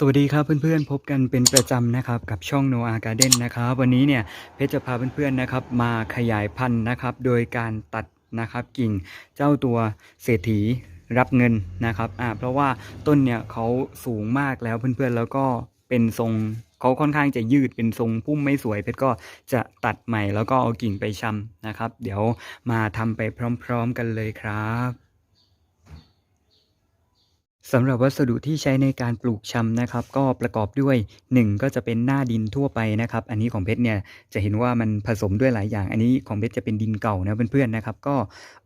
สวัสดีครับเพื่อนๆ พบกันเป็นประจำนะครับกับช่อง Noah Garden นนะครับวันนี้เนี่ยเพชรจะพาเพื่อนๆนะครับมาขยายพันธุ์นะครับ โดยการตัดนะครับกิ่งเจ้าตัวเศรษฐีรับเงินนะครับอ่าเพราะว่าต้นเนี่ยเขาสูงมากแล้วเพื่อนๆแล้วก็เป็นทรงเขาค่อนข้างจะยืดเป็นทรงพุ่มไม่สวยเพชรก็จะตัดใหม่แล้วก็เอากิ่งไปชำนะครับ เดี๋ยวมาทำไปพร้อม ๆ กันเลยครับ สำหรับวัสดุที่ใช้ในการปลูกชำนะครับ ก็ประกอบด้วย 1 ก็จะเป็นหน้าดินทั่วไปนะครับ อันนี้ของเพชรเนี่ยจะเห็นว่ามันผสมด้วยหลายอย่าง อันนี้ของเพชรจะเป็นดินเก่านะเพื่อนๆนะครับ ก็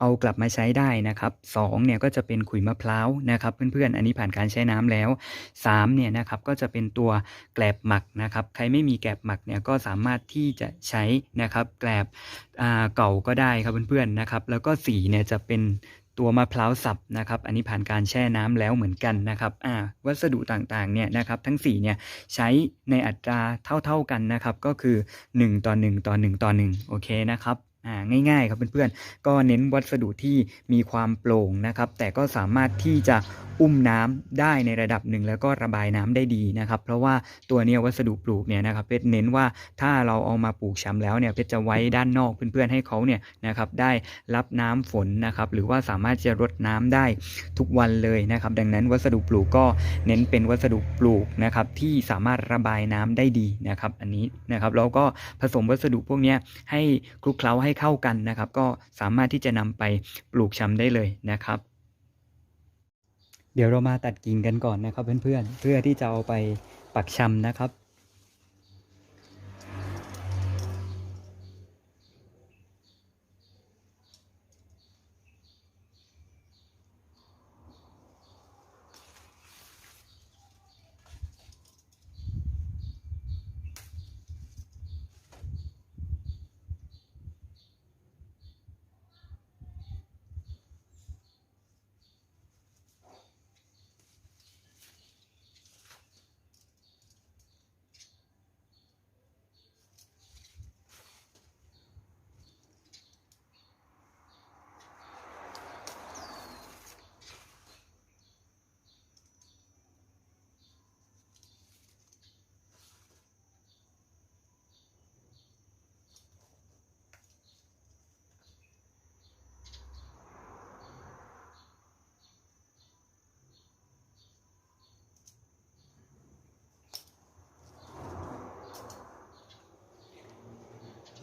เอากลับมาใช้ได้นะครับ2เนี่ยก็จะเป็นขุยมะพร้าวนะครับเพื่อนๆ อันนี้ผ่านการใช้น้ำแล้ว3เนี่ยนะครับก็จะเป็นตัวแกลบหมักนะครับ ใครไม่มีแกลบหมักเนี่ยก็สามารถที่จะใช้นะครับแกลบเก่าก็ได้ครับเพื่อนๆนะครับ แล้วก็4เนี่ยจะเป็น ตัวมะพร้าวสับนะครับ อันนี้ผ่านการแช่น้ำแล้วเหมือนกันนะครับอ่าวัสดุต่างๆเนี่ยนะครับทั้ง4เนี่ยใช้ในอัตราเท่าๆกันนะครับ ก็คือ 1 ต่อ 1 ต่อ 1 ต่อ 1 โอเคนะครับ อ่าง่ายๆครับเพื่อนๆก็เน้นวัสดุที่มีความโปร่งนะครับ แต่ก็สามารถที่จะอุ้มน้ำได้ในระดับหนึ่งแล้วก็ระบายน้ำได้ดีนะครับ เพราะว่าตัวเนี้ยวัสดุปลูกเนี่ยนะครับเพชรเน้นว่าถ้าเราเอามาปลูกชำแล้วเนี่ยเพชรจะไว้ด้านนอกเพื่อนๆให้เขาเนี่ยนะครับได้รับน้ำฝนนะครับ หรือว่าสามารถจะรดน้ำได้ทุกวันเลยนะครับ ดังนั้นวัสดุปลูกก็เน้นเป็นวัสดุปลูกนะครับที่สามารถระบายน้ำได้ดีนะครับ อันนี้นะครับแล้วก็ผสมวัสดุพวกเนี้ยให้คลุกเคล้าให้เข้ากันนะครับ ก็สามารถที่จะนำไปปลูกชำได้เลยนะครับ เดี๋ยวเรามาตัดกิ่งกันก่อนนะครับเพื่อนๆเพื่อที่จะเอาไปปักชำนะครับ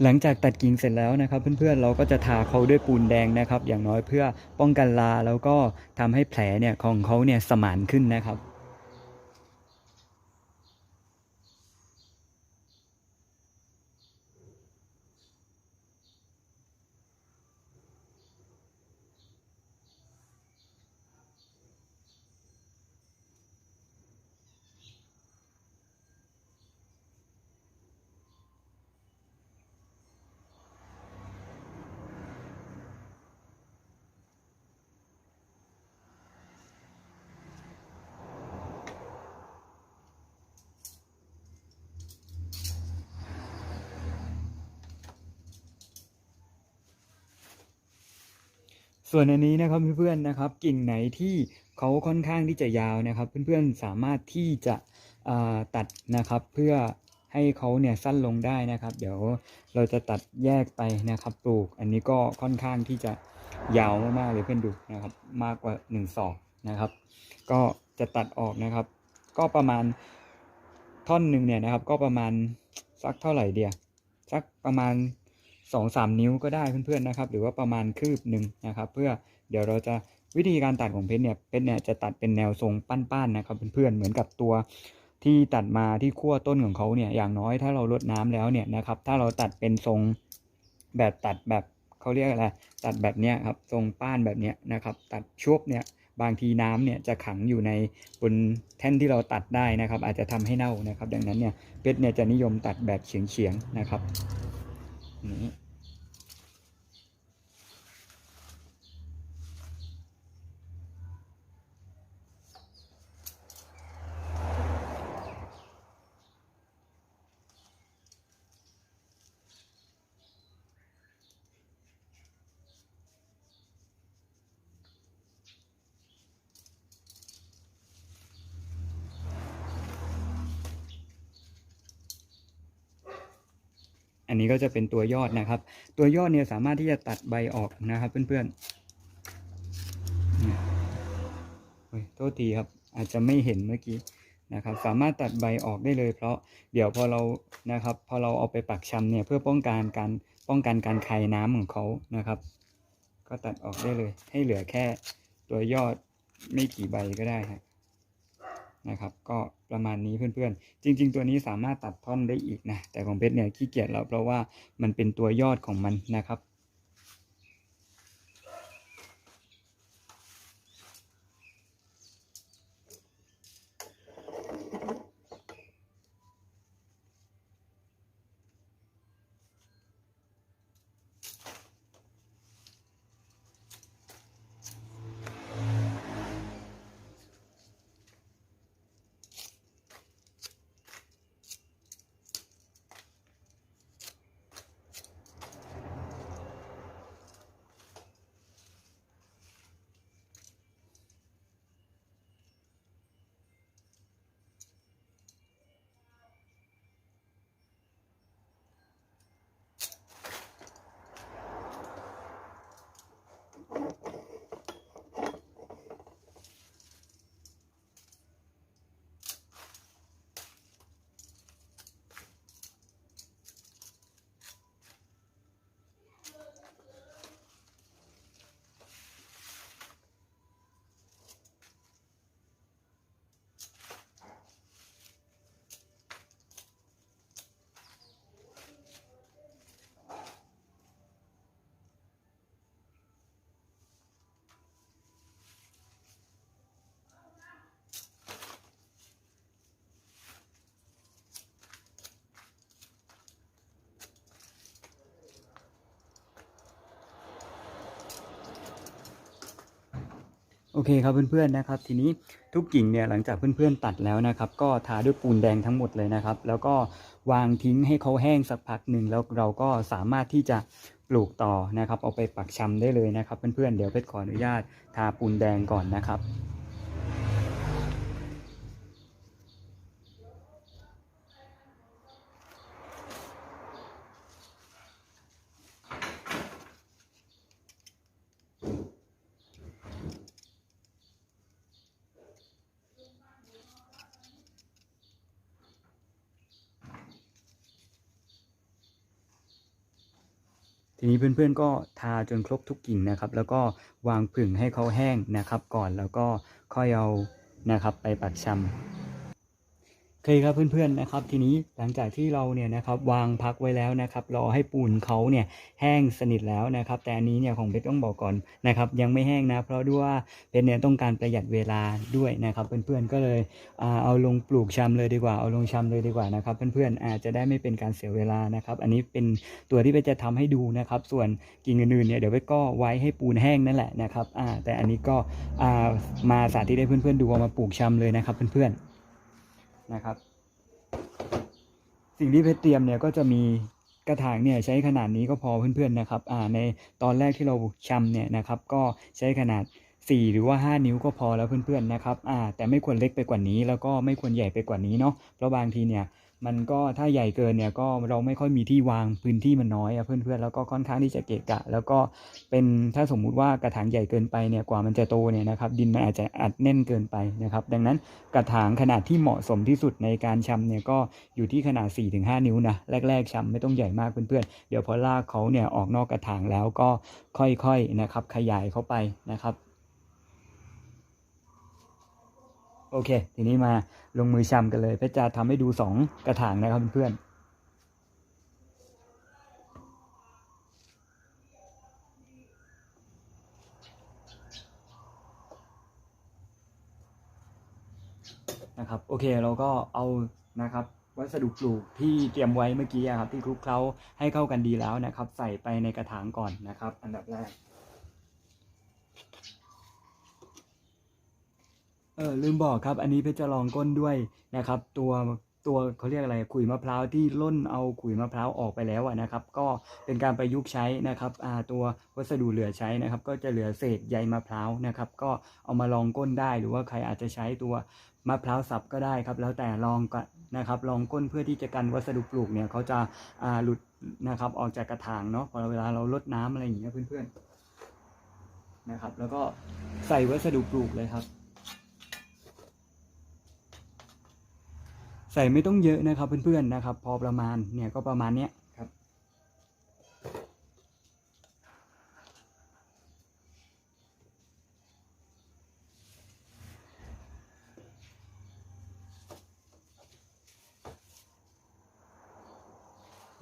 หลังจากตัดกิ่งเสร็จแล้วนะครับ เพื่อนๆเราก็จะทาเขาด้วยปูนแดงนะครับ อย่างน้อยเพื่อป้องกันลาแล้วก็ทำให้แผลเนี่ยของเขาเนี่ยสมานขึ้นนะครับ ส่วนอันนี้นะครับเพื่อนๆนะครับกิ่งไหนที่เขาค่อนข้างที่จะยาวนะครับ เพื่อนๆสามารถที่จะตัดนะครับ เพื่อให้เขาเนี่ยสั้นลงได้นะครับ เดี๋ยวเราจะตัดแยกไปนะครับ ปลูกอันนี้ก็ค่อนข้างที่จะยาวมากๆเลยเพื่อนดูนะครับ มากกว่า1ศอกนะครับ ก็จะตัดออกนะครับ ก็ประมาณท่อนหนึ่งเนี่ยนะครับ ก็ประมาณสักเท่าไหร่เดียสักประมาณ สองสามนิ้วก็ได้เพื่อนๆนะครับ หรือว่าประมาณคืบหนึ่งนะครับ เพื่อเดี๋ยวเราจะวิธีการตัดของเพชรเนี่ยเพชรเนี่ยจะตัดเป็นแนวทรงปั้นๆนะครับเพื่อนๆเหมือนกับตัวที่ตัดมาที่ขั้วต้นของเขาเนี่ยอย่างน้อยถ้าเราลดน้ำแล้วเนี่ยนะครับ ถ้าเราตัดเป็นทรงแบบตัดแบบเขาเรียกอะไรตัดแบบเนี้ยครับทรงป้านแบบเนี้ยนะครับ ตัดชุบเนี่ยบางทีน้ำเนี่ยจะขังอยู่ในบนแท่นที่เราตัดได้นะครับ อาจจะทำให้เน่านะครับ ดังนั้นเนี่ยเพชรเนี่ยจะนิยมตัดแบบเฉียงๆนะครับ นี้ อันนี้ก็จะเป็นตัวยอดนะครับ ตัวยอดเนี่ยสามารถที่จะตัดใบออกนะครับเพื่อนๆเนี่ยโอ้ยโทษทีครับ อาจจะไม่เห็นเมื่อกี้นะครับ สามารถตัดใบออกได้เลย เพราะเดี๋ยวพอเรานะครับ พอเราเอาไปปักชำเนี่ยเพื่อป้องกันการป้องกันการคายน้ำของเขานะครับ ก็ตัดออกได้เลย ให้เหลือแค่ตัวยอดไม่กี่ใบก็ได้ครับ นะครับ ก็ประมาณนี้เพื่อนๆ จริง ๆ ตัวนี้สามารถตัดท่อนได้อีกนะ แต่ของเพชรเนี่ยขี้เกียจแล้วเพราะว่ามันเป็นตัวยอดของมันนะครับ อเคครับเพื่อนๆนะครับ ทีนี้ทุกกิ่งเนี่ยหลังจากเพื่อนๆตัดแล้วนะครับ ก็ทาด้วยปูนแดงทั้งหมดเลยนะครับ แล้วก็วางทิ้งให้เขาแห้งสักพักหนึ่งแล้วเราก็สามารถที่จะปลูกต่อนะครับ เอาไปปักชำได้เลยนะครับ เพื่อนๆเดี๋ยวเพชรขออนุญาตทาปูนแดงก่อนนะครับ ทีนี้เพื่อนๆก็ทาจนครบทุกกิ่งนะครับ แล้วก็วางผึ่งให้เขาแห้งนะครับ ก่อนแล้วก็ค่อยเอานะครับไปปักชำโอ เคครับเพื่อนๆนะครับทีนี้หลังจากที่เราเนี่ยนะครับวางพักไว้แล้วนะครับรอให้ปูนเขาเนี่ยแห้งสนิทแล้วนะครับ แต่อันนี้เนี่ยของเพชรต้องบอกก่อนนะครับยังไม่แห้งนะเพราะด้วยว่าเพชรเนี่ยต้องการประหยัดเวลาด้วยนะครับเพื่อนๆก็เลยเอาลงปลูกชำเลยดีกว่าเอาลงชำเลยดีกว่านะครับเพื่อนๆอาจจะได้ไม่เป็นการเสียเวลานะครับ อันนี้เป็นตัวที่เพชรจะทำให้ดูนะครับส่วนกิ่งอื่นๆเนี่ยเดี๋ยวเพชรก็ไว้ให้ปูนแห้งนั่นแหละนะครับแต่อันนี้ก็มาสาธิตให้เพื่อนๆดูเอามาปลูกชำเลยนะครับเพื่อนๆ นะครับ สิ่งที่เพชรเตรียมเนี่ยก็จะมีกระถางเนี่ยใช้ขนาดนี้ก็พอเพื่อนๆนะครับอ่าในตอนแรกที่เราชำเนี่ยนะครับก็ใช้ขนาด 4 หรือว่า 5 นิ้วก็พอแล้วเพื่อนๆนะครับอ่าแต่ไม่ควรเล็กไปกว่านี้ แล้วก็ไม่ควรใหญ่ไปกว่านี้เนาะเพราะบางทีเนี่ย มันก็ถ้าใหญ่เกินเนี่ยก็เราไม่ค่อยมีที่วางพื้นที่มันน้อยอะเพื่อนๆแล้วก็ค่อนข้างที่จะเกะกะ แล้วก็เป็นถ้าสมมุติว่ากระถางใหญ่เกินไปเนี่ยกว่ามันจะโตเนี่ยนะครับดินมันอาจจะอัดแน่นเกินไปนะครับ ดังนั้นกระถางขนาดที่เหมาะสมที่สุดในการชำเนี่ยก็อยู่ที่ขนาด 4-5 นิ้วนะแรกๆชำไม่ต้องใหญ่มากเพื่อนๆเดี๋ยวพอลากเขาเนี่ยออกนอกกระถางแล้วก็ค่อยๆนะครับขยายเข้าไปนะครับ โอเค ทีนี้มาลงมือชำกันเลยเพชรจะทำให้ดู2กระถางนะครับเพื่อนนะครับโอเคเราก็เอานะครับวัสดุปลูกที่เตรียมไว้เมื่อกี้ครับที่คลุกเคล้าให้เข้ากันดีแล้วนะครับ ใส่ไปในกระถางก่อนนะครับ อันดับแรก เออลืมบอกครับ อันนี้เพชรจะลองก้นด้วยนะครับ ตัวตัวเขาเรียกอะไรขุยมะพร้าวที่ล่นเอาขุยมะพร้าวออกไปแล้วนะครับ ก็เป็นการประยุกต์ใช้นะครับตัววัสดุเหลือใช้นะครับ ก็จะเหลือเศษใยมะพร้าวนะครับ ก็เอามาลองก้นได้หรือว่าใครอาจจะใช้ตัวมะพร้าวสับก็ได้ครับ แล้วแต่ลองก็นะครับลองก้นเพื่อที่จะกันวัสดุปลูกเนี่ยเขาจะาหลุดนะครับออกจากกระถางเนาะพอเวลาเราลดน้ำอะไรอย่างเงี้ยเพื่อนๆนะครับ แล้วก็ใส่วัสดุปลูกเลยครับ ใส่ไม่ต้องเยอะนะครับเพื่อนๆนะครับ พอประมาณเนี่ยก็ประมาณเนี้ยครับ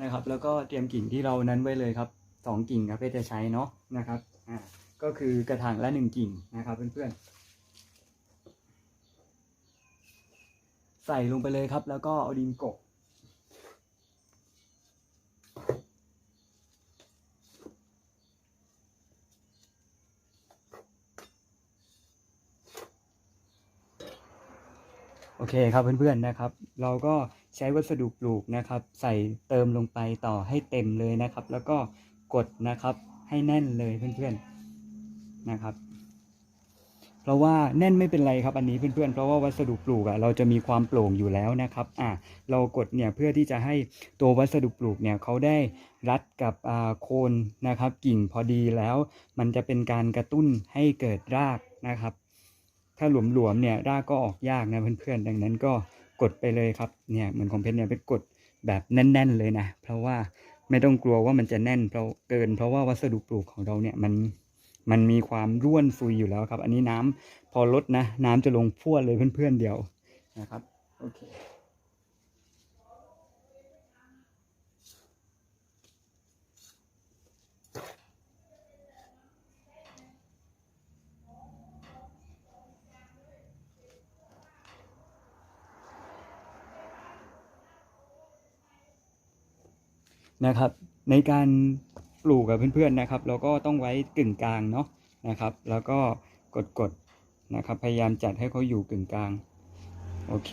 นะครับ แล้วก็เตรียมกิ่งที่เรานั้นไว้เลยครับสองกิ่งครับเพื่อจะใช้เนาะนะครับอ่าก็คือกระถางละหนึ่งกิ่งนะครับเพื่อนๆ ใส่ลงไปเลยครับ แล้วก็เอาดินกบโอเคครับเพื่อนๆนะครับ เราก็ใช้วัสดุปลูกนะครับ ใส่เติมลงไปต่อให้เต็มเลยนะครับ แล้วก็กดนะครับให้แน่นเลยเพื่อนๆนะครับ เพราะว่าแน่นไม่เป็นไรครับอันนี้เพื่อนๆ เพราะว่าวัสดุปลูกอะเราจะมีความโปร่งอยู่แล้วนะครับอ่าเรากดเนี่ยเพื่อที่จะให้ตัววัสดุปลูกเนี่ยเขาได้รัดกับอ่าโคนนะครับ กิ่งพอดีแล้ว มันจะเป็นการกระตุ้นให้เกิดรากนะครับ ถ้าหลวมๆเนี่ยรากก็ออกยากนะเพื่อนๆ ดังนั้นก็กดไปเลยครับเนี่ยเหมือนของเพชรเนี่ยเป็นกดแบบแน่น ๆ เลยนะ เพราะว่าไม่ต้องกลัวว่ามันจะแน่นเพราะเกิน เพราะว่าวัสดุปลูกของเราเนี่ยมัน มันมีความร่วนซุยอยู่แล้วครับ อันนี้น้ำพอลดนะ น้ำจะลงพรวดเลยเพื่อนๆเดียวนะครับโอเคนะครับในการ ปลูกกับเพื่อนๆนะครับ เราก็ต้องไว้กึ่งกลางเนาะนะครับ แล้วก็กดๆนะครับ พยายามจัดให้เขาอยู่กึ่งกลาง โอเค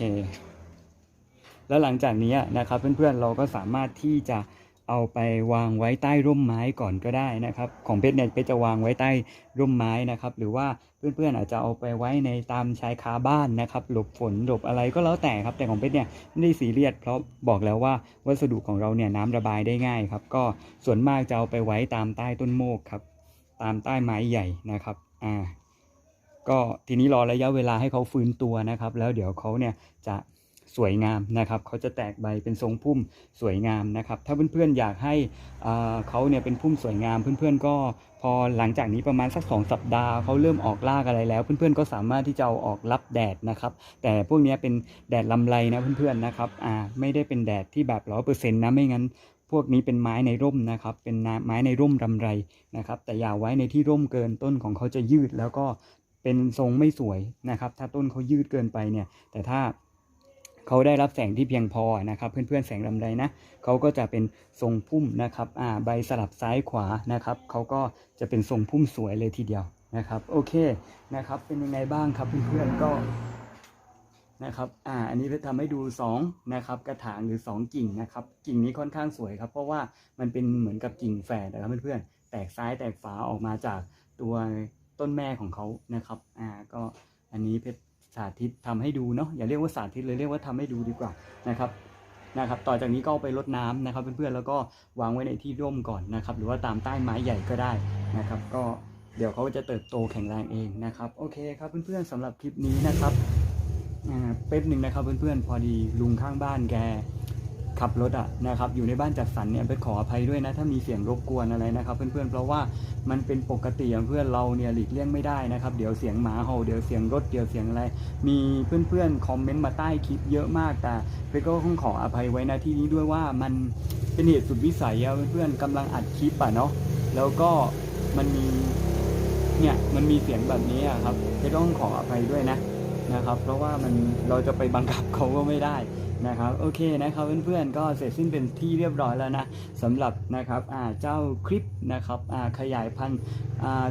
แล้วหลังจากนี้นะครับเพื่อนๆเราก็สามารถที่จะ เอาไปวางไว้ใต้ร่มไม้ก่อนก็ได้นะครับ ของเพชรเนี่ยเพชรจะวางไว้ใต้ร่มไม้นะครับ หรือว่าเพื่อนๆอาจจะเอาไปไว้ในตามชายคาบ้านนะครับ หลบฝนหลบอะไรก็แล้วแต่ครับ แต่ของเพชรเนี่ยไม่ได้ซีเรียสเพราะบอกแล้วว่าวัสดุของเราเนี่ยน้ำระบายได้ง่ายครับ ก็ส่วนมากจะเอาไปไว้ตามใต้ต้นโมกครับ ตามใต้ไม้ใหญ่นะครับอ่าก็ทีนี้รอระยะเวลาให้เขาฟื้นตัวนะครับ แล้วเดี๋ยวเขาเนี่ยจะ สวยงามนะครับ เขาจะแตกใบเป็นทรงพุ่มสวยงามนะครับ ถ้าเพื่อนๆอยากให้เขาเนี่ยเป็นพุ่มสวยงาม เพื่อนๆก็พอหลังจากนี้ประมาณสักสองสัปดาห์เขาเริ่มออกรากอะไรแล้ว เพื่อนๆก็สามารถที่จะเอาออกรับแดดนะครับ แต่พวกนี้เป็นแดดลำไรนะเพื่อนๆนะครับอ่าไม่ได้เป็นแดดที่แบบร้อยเปอร์เซ็นต์นะไม่งั้นพวกนี้เป็นไม้ในร่มนะครับ เป็นไม้ในร่มรำไรนะครับ แต่อย่าไว้ในที่ร่มเกินต้นของเขาจะยืดแล้วก็เป็นทรงไม่สวยนะครับ ถ้าต้นเขายืดเกินไปเนี่ย แต่ถ้า เขาได้รับแสงที่เพียงพอนะครับ เพื่อนๆแสงลำไรนะเขาก็จะเป็นทรงพุ่มนะครับอ่าใบสลับซ้ายขวานะครับเขาก็จะเป็นทรงพุ่มสวยเลยทีเดียวนะครับโอเคนะครับเป็นยังไงบ้างครับเพื่อนๆก็นะครับ อ่า อันนี้เราทำให้ดู2นะครับกระถางหรือ 2 กิ่งนะครับ กิ่งนี้ค่อนข้างสวยครับ เพราะว่ามันเป็นเหมือนกับกิ่งแฝดนะครับเพื่อนๆ แตกซ้ายแตกฝาออกมาจากตัวต้นแม่ของเขานะครับ อ่า ก็อันนี้เพชร สาธิตทำให้ดูเนาะอย่าเรียกว่าสาธิตเลยเรียกว่าทำให้ดูดีกว่านะครับนะครับ ต่อจากนี้ก็ไปรดน้ำนะครับเพื่อนๆแล้วก็วางไว้ในที่ร่มก่อนนะครับ หรือว่าตามใต้ไม้ใหญ่ก็ได้นะครับ ก็เดี๋ยวเขาจะเติบโตแข็งแรงเองนะครับ โอเคครับเพื่อนๆสำหรับคลิปนี้นะครับอ่าเป๊บหนึ่งนะครับเพื่อนๆพอดีลุงข้างบ้านแก ขับรถอะนะครับอยู่ในบ้านจัดสรรเนี่ยไปขออภัยด้วยนะ ถ้ามีเสียงรบกวนอะไรนะครับเพื่อนๆเพราะว่ามันเป็นปกติของเพื่อนเราเนี่ยหลีกเลี่ยงไม่ได้นะครับเดี๋ยวเสียงหมาเห่าเดี๋ยวเสียงรถเดี๋ยวเสียงอะไร มีเพื่อนๆคอมเมนต์มาใต้คลิปเยอะมากแต่เพชรก็ต้องขออภัยไว้นะที่นี้ด้วยว่ามันเป็นเหตุสุดวิสัยอะเพื่อนๆกำลังอัดคลิปอะเนาะแล้วก็มันมีเนี่ยมันมีเสียงแบบนี้อะครับเพชรก็ต้องขออภัยด้วยนะนะครับ เพราะว่ามันเราจะไปบังคับเขาก็ไม่ได้ นะครับโอเคนะครับเพื่อนๆก็เสร็จสิ้นเป็นที่เรียบร้อยแล้วนะสำหรับนะครับเจ้าคลิปนะครับขยายพันธุ์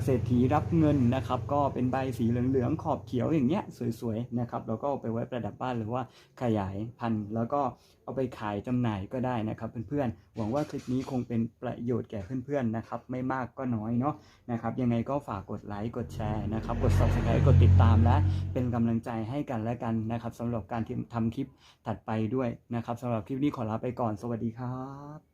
เศรษฐีรับเงินนะครับ ก็เป็นใบสีเหลืองๆขอบเขียวอย่างเงี้ยสวยๆนะครับแล้วก็ไปไว้ประดับบ้านหรือว่าขยายพันธุ์แล้วก็เอาไปขายจำหน่ายก็ได้นะครับ เพื่อนๆ หวังว่าคลิปนี้คงเป็นประโยชน์แก่เพื่อนๆนะครับ ไม่มากก็น้อยเนาะนะครับ ยังไงก็ฝากกดไลค์กดแชร์นะครับกด subscribe กดติดตามและเป็นกำลังใจให้กันและกันนะครับสำหรับการทำคลิปถัดไปด้วยนะครับสำหรับคลิปนี้ขอลาไปก่อนสวัสดีครับ